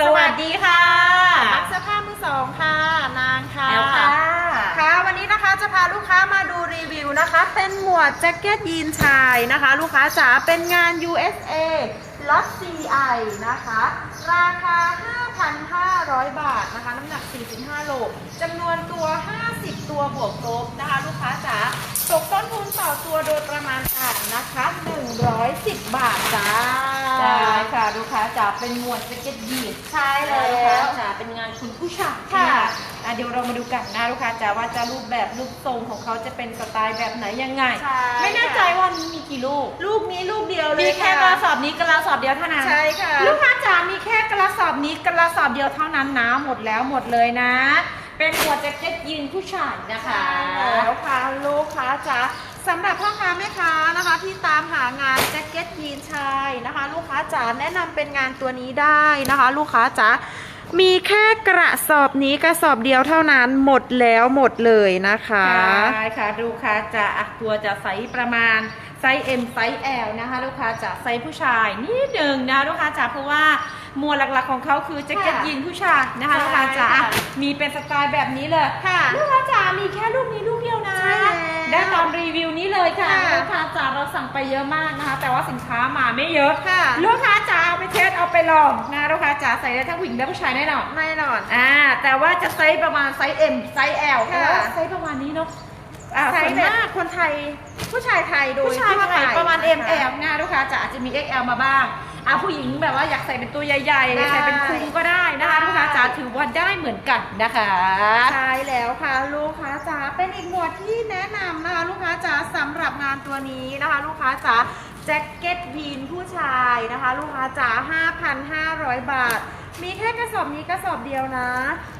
สวัสดีค่ะมักเสื้อผ้ามือสองค่ะ นางค่ะแอลค่ะ ค่ะ วันนี้นะคะจะพาลูกค้ามาดูรีวิวนะคะ เป็นหมวดแจ็คเก็ตยีนชายนะคะ ลูกค้าจ๋าเป็นงาน USA ล็อต CI นะคะ ราคา 5,500 บาทนะคะ น้ำหนัก 45 โลจำนวนตัว 50 ตัวบวกลบนะคะ ลูกค้าจ๋า ตกต้นทุนต่อตัวโดยประมาณการนะคะ 110 บาทจ้าใช่ค่ะลูกค้าจ๋าเป็นหมวดแจ็คเก็ตยีนส์ใช่แล้ลูกค้าว จ๋าเป็นงานคุณผู้ชายค่ะ อะ เดี๋ยวเรามาดูกันนะลูกค้าจ๋าว่าจะรูปแบบรูปทรงของเขาจะเป็นสไตล์แบบไหนยังไง ใช่ไม่แน่ใจว่ามีมีกี่ลูกลูกนี้ลูกเดียวเลยมีแค่กค่ะระสอบนี้กระสอบเดียวเท่านั้น ใช่ค่ะ ลูกค้าจ๋ามีแค่กระสอบนี้กระสอบเดียวเท่านั้นนะ หมดแล้วหมดเลยนะ เป็นหมวดแจ็คเก็ตยีนผู้ชายนะคะแล้วค่ะลูกค้าจ๋าสำหรับพ่อค้าแม่ค้านะคะ ที่ตามหางานแจ็คเก็ตยีนชายนะคะ ลูกค้าจ๋าแนะนำเป็นงานตัวนี้ได้นะคะ ลูกค้าจ๋ามีแค่กระสอบนี้กระสอบเดียวเท่านั้นหมดแล้วหมดเลยนะคะใช่ค่ะลูกค้าจะอะตัวจะไซส์ประมาณไซส์ M ไซส์ L นะคะ ลูกค้าจะไซส์ผู้ชายนิดหนึ่งนะลูกค้าจ๋าเพราะว่า หมวดหลักๆของเขาคือแจ็คเก็ตค่ะยีนผู้ชายนะคะใช่ลูกค้าจ๋าค่ะมีเป็นสไตล์แบบนี้เลยค่ะลูกค้าจ๋ามีแค่ลูกนี้ลูกเดียวนะ ใช่แล้วได้ตามรีวิวนี้เลยค่ะค่ะลูกค้าจ๋าเราสั่งไปเยอะมากนะคะ แต่ว่าสินค้ามาไม่เยอะค่ะ ลูกค้าจ๋าเอาไปเทสเอาไปลองนะลูกค้าจ๋าใส่ได้ทั้งผู้หญิงและผู้ชายแน่นอนแน่นอนอ่าแต่ว่าจะไซส์ประมาณไซส์ M ไซส์ L ค่ะ แต่ว่าไซส์ประมาณนี้เนาะอ่าใช้ส่วนแบมากบคนไทย ผู้ชายไทยโดยผู้ชายทั่วไทยประมาณนค M L นะลูกค้าจ๋าอาจจะมี XL มาบ้าง อะผู้หญิงแบบว่าอยากใส่เป็นตัวใหญ่ได้ๆใส่เป็นคลุมก็ได้นะคะได้ลูกค้าจ๋าถือว่าได้เหมือนกันนะคะ ใช่แล้วค่ะลูกค้าจ๋าเป็นอีกหมวดที่แนะนำนะคะลูกค้าจ๋าสำหรับงานตัวนี้นะคะ ลูกค้าจ๋าแจ็คเก็ตยีนผู้ชายนะคะ ลูกค้าจ๋า5,500 บาท มีแค่กระสอบนี้กระสอบเดียวนะ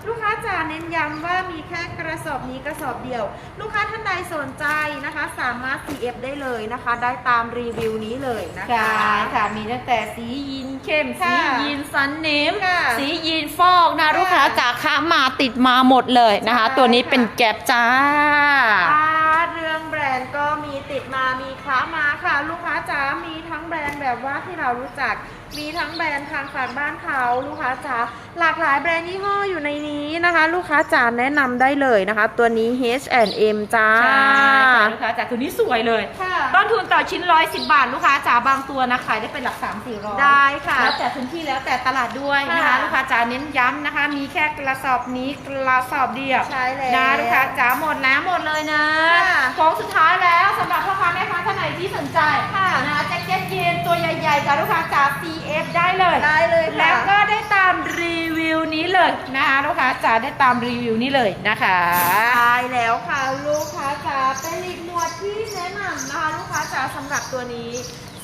ลูกค้าจ๋าเน้นย้ำว่ามีแค่กระสอบนี้กระสอบเดียว ลูกค้าท่านใดสนใจนะคะ สามารถ CF ได้เลยนะคะ ได้ตามรีวิวนี้เลยนะคะใช่ค่ะมีตั้งแต่สียีนเข้มค่ะสียีนซันเนม ค่ะสียีนฟอกนะค่ะลูกค้าจ๋าค้ามาติดมาหมดเลยนะคะ ใช่ตัวนี้ค่ะ เป็นแก็บจ้า อ่าเรื่องแบรนด์ก็มีติดมามีค้ามาค่ะ ลูกค้าจ๋ามีทั้งแบรนด์แบบว่าที่เรารู้จัก มีทั้งแบรนด์ทางฝากบ้านเขาลูกค้าจ๋าหลากหลายแบรนด์ยี่ห้ออยู่ในนี้นะคะ ลูกค้าจ๋าแนะนำได้เลยนะคะ ตัวนี้ H&M จ้า ใช่ค่ะลูกค้าจ๋าตัวนี้สวยเลย ค่ะ ต้นทุนต่อชิ้นร้อยสิบบาท ลูกค้าจ๋าบางตัวนะขายได้เป็นหลักสามสี่ร้อยได้ค่ะ แล้วแต่พื้นที่แล้วแต่ตลาดด้วยนะคะค่ะ ลูกค้าจ๋าเน้นย้ำนะคะ มีแค่กระสอบนี้กระสอบเดียว ใช่แล้ว นะลูกค้าจ๋าหมดแล้วหมดเลยนะค่ะ ของสุดท้ายแล้วสำหรับพ่อค้าแม่ค้าท่า นไหนที่สนใจค่ะนะแจ็คเก็ตยีนตัวใหญ่ๆจากลูกค้าจ๋า CF ได้เลยได้เลยค่ะ แล้วก็ได้ตามรีวิวนี้เลยนะคะลูกค้าจ๋าได้ตามรีวิวนี้เลยนะคะ ใช่แล้วค่ะลูกค้าจ๋าเป็นอีกหมวดที่แนะนำนะคะลูกค้าจ๋าสำหรับตัวนี้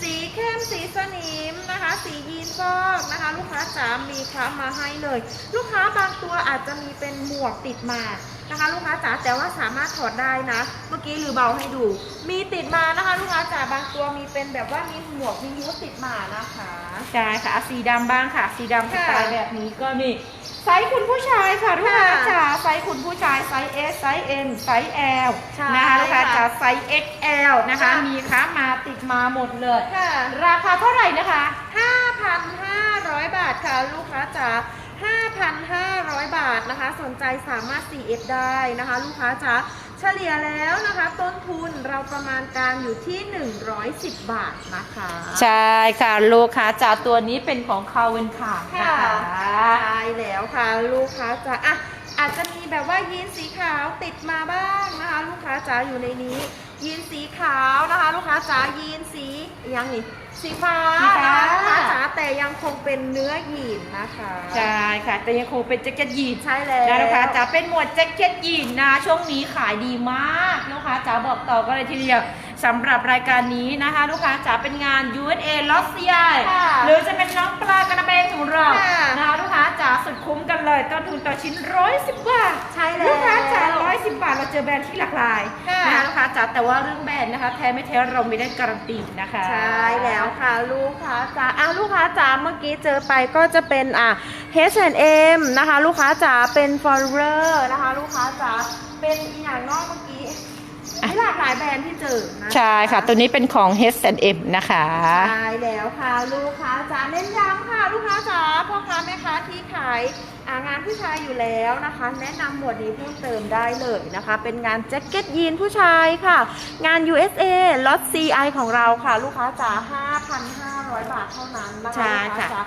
สีเข้มสีสนิมนะคะ สียีนฟอกนะคะ ลูกค้าจ๋ามีค้ามาให้เลย ลูกค้าบางตัวอาจจะมีเป็นหมวกติดมานะคะ ลูกค้าจ๋าแต่ว่าสามารถถอดได้นะ เมื่อกี้ลือเบาให้ดู มีติดมานะคะ ลูกค้าจ๋าบางตัวมีเป็นแบบว่ามีหมวกมียูสติดมานะคะใช่ค่ะสีดำบ้างค่ะ สีดำสไตล์แบบนี้ก็มี ไซส์คุณผู้ชายค่ะลูกค้าค่ะจ๋าไซส์คุณผู้ชายไซส์ S ไซส์ M ไซส์ L ใช่นะคะลูกค้าค่ะจ๋าไซส์ XL นะคะ ค่ะ มีค้ามาติดมาหมดเลย ค่ะ ราคาเท่าไหร่นะคะ 5,500 บาทค่ะ ลูกค้าจ๋า5,500 บาทนะคะ สนใจสามารถ CF ได้นะคะ ลูกค้าจ๋าเฉลี่ยแล้วนะคะ ต้นทุนเราประมาณการอยู่ที่ 110 บาทนะคะ ใช่ค่ะลูกค้าจ๋าตัวนี้เป็นของคาเวนคาค่ะใช่แล้วค่ะลูกค้าจ๋าอะอาจจะมีแบบว่ายีนสีขาวติดมาบ้างนะคะ ลูกค้าจ๋าอยู่ในนี้ ยีนสีขาวนะคะลูกค้าจ๋ายีนสียังนี่สีฟ้าสีฟ้านะคะลูกค้าจ๋าแต่ยังคงเป็นเนื้อยีนนะคะ ใช่ค่ะแต่ยังคงเป็นแจ็คเก็ตยีนใช่แล้วนะลูกค้าจ๋าเป็นหมวดแจ็คเก็ตยีนนะช่วงนี้ขายดีมากลูกค้าจ๋าบอกต่อกันเลยทีเดียวสำหรับรายการนี้นะคะ ลูกค้าจ๋าเป็นงาน USA l o s c i ค่ะหรือจะเป็นน้องปลากระเบนของเราค่ะ นะคะลูกค้าจ๋าสุดคุ้มกันเลยต้นทุนต่อชิ้นร้อยสิบบาทใช่แล้ว ลูกค้าจ๋า ร้อยสิบบาท เราเจอแบรนด์ที่หลากหลายค่ะนะคะลูกค้าจ๋าแต่ว่าเรื่องแบรนด์นะคะ แท้ไม่แท้เราไม่ได้การันตีนะคะ ใช่แล้วค่ะลูกค้าจ๋าอะลูกค้าจ๋าเมื่อกี้เจอไปก็จะเป็นอะ H&M นะคะ ลูกค้าจ๋าเป็น Forever นะคะ ลูกค้าจ๋าเป็นอีกอย่างนอกเมื่อกี้มีหลากหลายแบรนด์ที่เจอนะใช่ค่ะ ตัวนี้เป็นของ H&M นะคะ ใช่แล้วค่ะ ลูกค้าจ๋าเน้นย้ำค่ะ ลูกค้าจ๋าพ่อค้าแม่ ค้าที่ขายอ่างานผู้ชายอยู่แล้วนะคะ แนะนำหมวดนี้เพิ่มเติมได้เลยนะคะ เป็นงานแจ็คเก็ตยีนผู้ชายค่ะ งาน USA ล็อต CI ของเราค่ะ ลูกค้าจ๋า5,500 บาทเท่านั้นนะคะใช่ลูกค้าค่ะจ๋า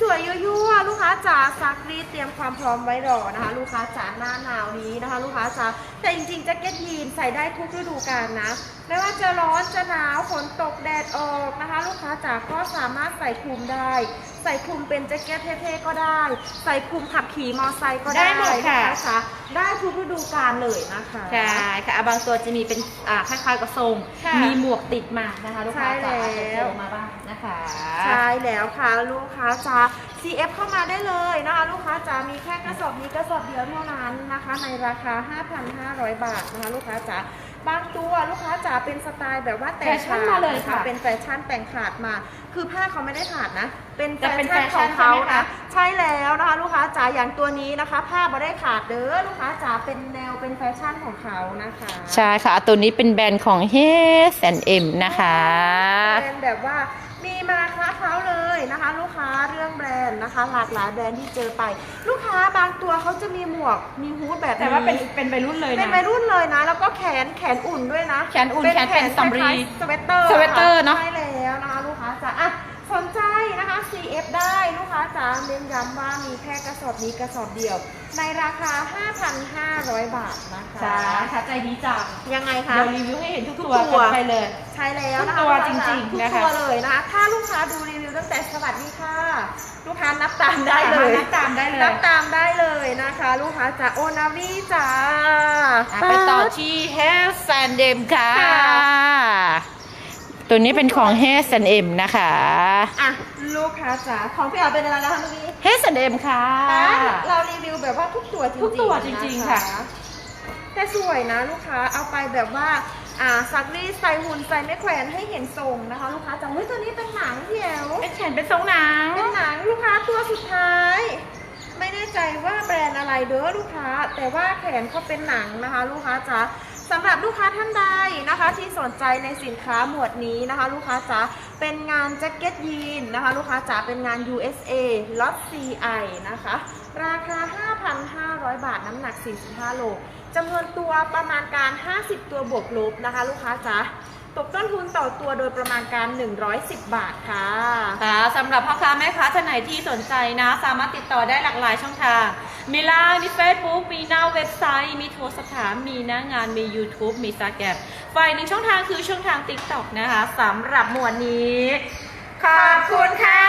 สวยๆยั่วๆลูกค้าจ๋าซักรีดเตรียมความพร้อมไว้รอนะคะ ลูกค้าจ๋าหน้าหนาวนี้นะคะ ลูกค้าจ๋าแต่จริงๆแจ็คเก็ตยีนใส่ได้ทุกฤดูกาลนะไม่ว่าจะร้อนจะหนาวฝนตกแดดออกนะคะ ลูกค้าจ๋าก็สามารถใส่คลุมได้ ใส่คลุมเป็นแจ็คเก็ตเท่ๆก็ได้ ใส่คลุมขับขี่มอไซค์ก็ได้ได้หมดค่ะลูกาจ๋าได้ทุกฤดูกาลเลยนะคะ ใช่ค่ะอะบางตัวจะมีเป็นอ่าคล้ายๆกับทรง ค่ะมีหมวกติดมานะคะลูกค้าใช่จ๋าแล้วอาจจะเจอมาบ้างนะคะ ใช่แล้วค่ะลูกค้าจ๋า CF เข้ามาได้เลยนะคะลูกค้าจ๋ามีแค่กระสอบนี้กระสอบเดียวเท่านั้นนะคะ ในราคา 5,500 บาทนะคะลูกค้าจ๋า บางตัวลูกค้าจ๋าเป็นสไตล์แบบว่าแต่งแฟชั่นมาเลยค่ะเป็นแฟชั่นแต่งขาดมา คือผ้าเขาไม่ได้ขาดนะ เป็นแฟจะเป็นชั่นแฟขชั่อนงเขาใช่ไหมนะคะใช่แล้วนะคะลูกค้าจ๋าอย่างตัวนี้นะคะ ผ้าไม่ได้ขาดเด้อลูกค้าจ๋าเป็นแนวเป็นแฟชั่นของเขานะคะใช่ค่ะตัวนี้เป็นแบรนด์ของ H&M นะคะแบรนด์แบบว่า มีมาคละเขาเลยนะคะ ลูกค้าเรื่องแบรนด์นะคะ หลากหลายแบรนด์ที่เจอไป ลูกค้าบางตัวเขาจะมีหมวกมีฮูดแบบนี้แต่ว่าเป็นเป็นวัยรุ่นเลยเป็นนะ วัยรุ่นเลยนะ แล้วก็แขนแขนอุ่นด้วยนะแขนอุ่นแขนเป็นสำลีคล้ายๆสเวตเตอร์สเวตเตอร์เนอะ ใช่แล้วนะคะลูกค้าจ๋าอะสนใจนะคะ CF ได้ลูกค้าจ๋าเน้นย้ำว่ามีแค่กระสอบนี้กระสอบเดียว ในราคา 5,500 บาทนะคะใช่ค่ะใจดีจังยังไงคะเดี๋ยวรีวิวให้เห็นทุกทุกตัวตัวกันไปเลย ใช่แล้วนะคะทุกตัวลูกค้าจริงๆทุกนะคะตัวเลยนะคะ ถ้าลูกค้าดูรีวิวตั้งแต่สวัสดีค่ะ ลูกค้านับตามได้เลยนับตามได้เลยนับตามได้เลยนะคะ ลูกค้าจะโอนาวีจ้าอะไปต่อที่ H&M ค่ะค่ะ ตัวนี้เป็นของ H&M นะคะ อะลูกค้าจ๋าของพี่อ๋อเป็นอะไรนะคะเมื่อกี้ H&M ค่ะ เรารีวิวแบบว่าทุกตัวจริงๆทุกตัวจริงๆค่ะ แต่สวยนะลูกค้าเอาไปแบบว่าอ่าซักรีดใส่หุ่นใส่ไม่แขวนให้เห็นทรงนะคะ ลูกค้าจ๋าเฮ้ยตัวนี้เป็นหนังเหี่ยวเป็นแขนเป็นทรงหนังเป็นหนังลูกค้าตัวสุดท้าย ไม่แน่ใจว่าแบรนด์อะไรเด้อลูกค้า แต่ว่าแขนเขาเป็นหนังนะคะ ลูกค้าจ๋า สำหรับลูกค้าท่านใดนะคะ ที่สนใจในสินค้าหมวดนี้นะคะ ลูกค้าจ๋าเป็นงานแจ็คเก็ตยีนนะคะ ลูกค้าจ๋าเป็นงาน USA ล็อต CI นะคะ ราคา 5,500 บาทน้ำหนัก 45 โลจำนวนตัวประมาณการ 50 ตัวบวกลบนะคะ ลูกค้าจ๋า ตกต้นทุนต่อตัวโดยประมาณการ 110 บาทค่ะค่ะสำหรับพ่อค้าแม่ค้าท่านไหนที่สนใจนะ สามารถติดต่อได้หลากหลายช่องทาง มีไลน์มี Facebook มีหน้าเว็บไซต์ มีโทรสอบถามมีหน้างานมี YouTube มี Instagram ฝ่ายหนึ่งช่องทางคือช่องทาง TikTok นะคะสำหรับหมวดนี้ ขอบคุณค่ะ